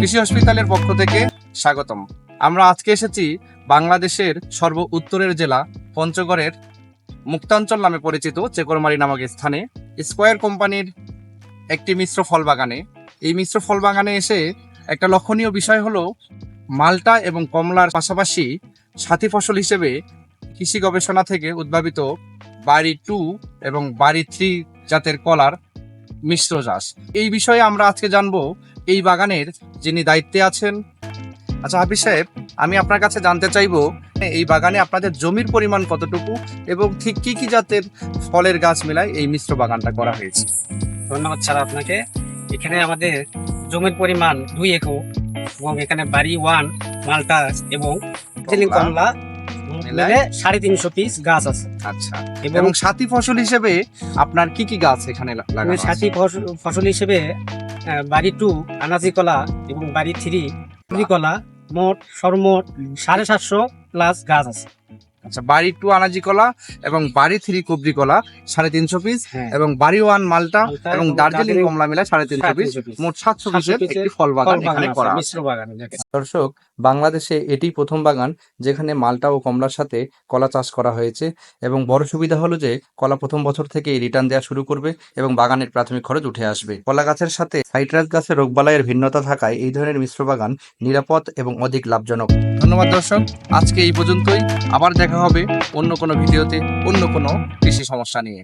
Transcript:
কৃষি হসপিটালের পক্ষ থেকে স্বাগতম। আমরা আজকে এসেছি বাংলাদেশের সর্ব উত্তরের জেলা পঞ্চগড়ের মুক্তাঞ্চল নামে পরিচিত চেকরমারি নামক স্থানে স্কোয়ার কোম্পানির একটি মিশ্র ফল বাগানে এই মিশ্র ফল বাগানে এসে একটা লক্ষণীয় বিষয় হলো মালটা এবং কমলার পাশাপাশি সাথী ফসল হিসেবে কৃষি গবেষণা থেকে উদ্ভাবিত বাড়ি টু এবং বাড়ি থ্রি জাতের কলার মিশ্র চাষ। এই বিষয়ে আমরা আজকে জানব এই বাগানের যিনি দায়িত্বে আছেন। আচ্ছা হাফিজ সাহেব আমি আপনার কাছে জানতে চাইব এই বাগানে আপনাদের জমির পরিমাণ কতটুকু এবং ঠিক কি কি জাতের ফলের গাছ মেলায় এই মিশ্র বাগানটা করা হয়েছে? ধন্যবাদ স্যার আপনাকে। এখানে আমাদের জমির পরিমাণ দুই একর এবং এখানে বাড়ি ওয়ান মালটা এবং কমলা মিলে সাড়ে তিনশো পিস গাছ আছে। আচ্ছা এবং সাথী ফসল হিসেবে আপনার কি কি গাছ এখানে লাগানো সাথী ফসল হিসেবে বাড়ি টু আনাজি কলা এবং বাড়ি থ্রি কলা মোট সর্বমোট সাড়ে সাতশো প্লাস গাছ আছে। আচ্ছা বাড়ি টু আনাজি কলা এবং বাড়ি থ্রি কুবরি কলা সাড়ে তিনশো পিস হ্যাঁ। এবং বাড়ি ওয়ান মালটা এবং দার্জিলিং কমলা মিলা সাড়ে তিনশো পিস মোট সাতশো 700 পিসের একটি ফল বাগান এখানে করা মিশ্র বাগান দর্শক, বাংলাদেশে এটি প্রথম বাগান যেখানে মালটা ও কমলার সাথে কলা চাষ করা হয়েছে এবং বড় সুবিধা হলো যে কলা প্রথম বছর থেকেই রিটার্ন দেওয়া শুরু করবে এবং বাগানের প্রাথমিক খরচ উঠে আসবে। কলা গাছের সাথে সাইট্রাস গাছের রোগবালাইয়ের ভিন্নতা থাকায় এই ধরনের মিশ্র বাগান নিরাপদ এবং অধিক লাভজনক। ধন্যবাদ দর্শক, আজকে এই পর্যন্তই। আবার দেখা হবে অন্য কোনো ভিডিওতে অন্য কোনো কৃষি সমস্যা নিয়ে।